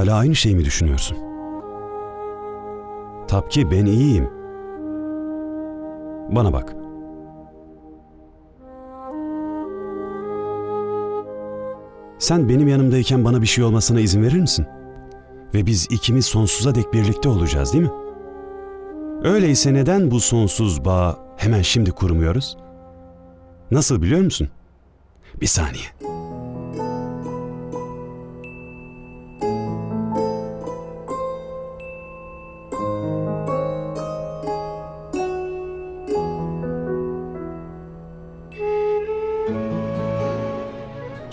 Hala aynı şeyi mi düşünüyorsun? Tapki ben iyiyim. Bana bak. Sen benim yanımdayken bana bir şey olmasına izin verir misin? Ve biz ikimiz sonsuza dek birlikte olacağız değil mi? Öyleyse neden bu sonsuz bağ hemen şimdi kurmuyoruz? Nasıl biliyor musun? Bir saniye.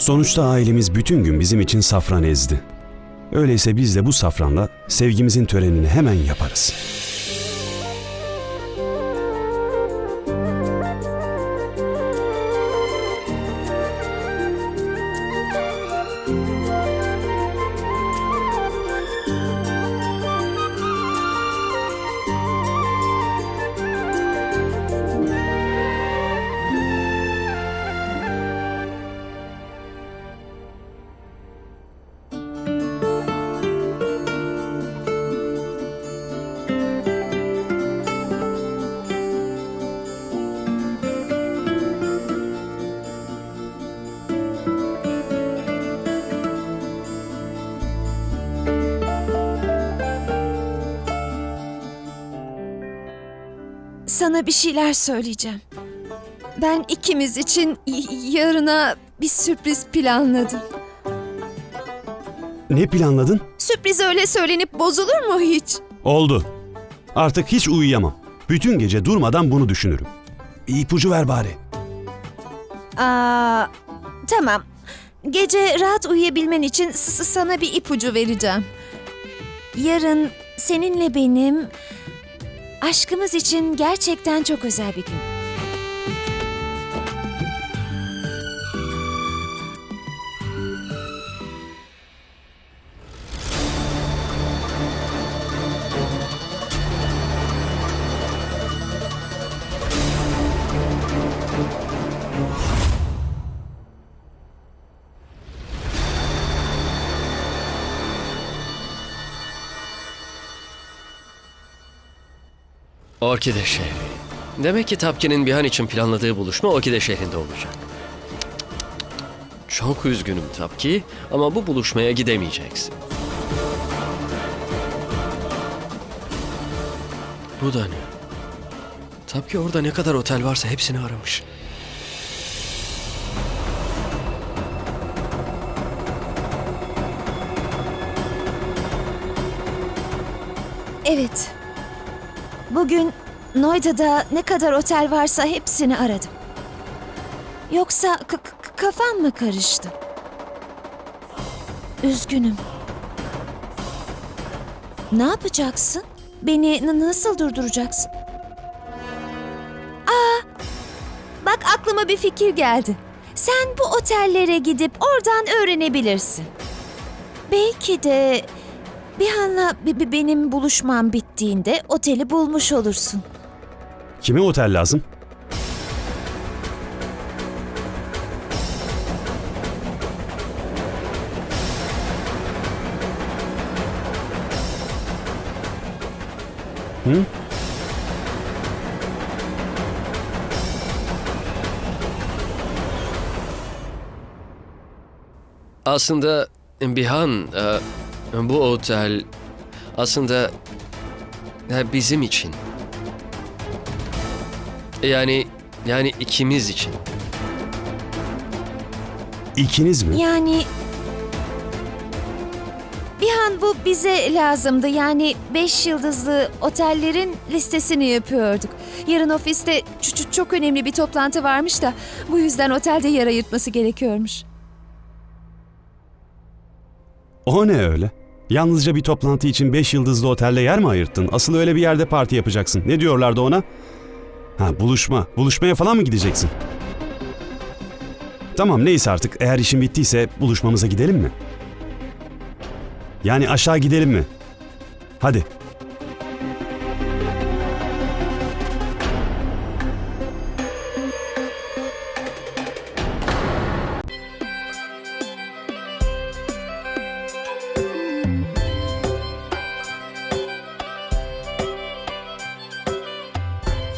Sonuçta ailemiz bütün gün bizim için safran ezdi. Öyleyse biz de bu safranla sevgimizin törenini hemen yaparız. Sana bir şeyler söyleyeceğim. Ben ikimiz için yarına bir sürpriz planladım. Ne planladın? Sürpriz öyle söylenip bozulur mu hiç? Oldu. Artık hiç uyuyamam. Bütün gece durmadan bunu düşünürüm. İpucu ver bari. Aa, tamam. Gece rahat uyuyabilmen için sana bir ipucu vereceğim. Yarın seninle benim aşkımız için gerçekten çok özel bir gün. Orkide şehri. Demek ki Tapkin'in bir an için planladığı buluşma Orkide şehrinde olacak. Çok üzgünüm Tapki ama bu buluşmaya gidemeyeceksin. Bu da ne? Tapki orada ne kadar otel varsa hepsini aramış. Evet. Bugün Noida'da ne kadar otel varsa hepsini aradım. Yoksa kafam mı karıştı? Üzgünüm. Ne yapacaksın? Beni nasıl durduracaksın? Aa! Bak aklıma bir fikir geldi. Sen bu otellere gidip oradan öğrenebilirsin. Belki de Bihan'la bi- bi- benim buluşmam bittiğinde oteli bulmuş olursun. Kime otel lazım? Hı? Aslında Bihan, e, bu otel aslında bizim için. Yani yani ikimiz için. İkiniz mi? Yani... Bihan bu bize lazımdı. Yani beş yıldızlı otellerin listesini yapıyorduk. Yarın ofiste çok önemli bir toplantı varmış da bu yüzden otelde yer ayırtması gerekiyormuş. O ne öyle? Yalnızca bir toplantı için 5 yıldızlı otelde yer mi ayırttın? Asıl öyle bir yerde parti yapacaksın. Ne diyorlardı ona? Ha buluşma. Buluşmaya falan mı gideceksin? Tamam neyse artık eğer işin bittiyse buluşmamıza gidelim mi? Yani aşağı gidelim mi? Hadi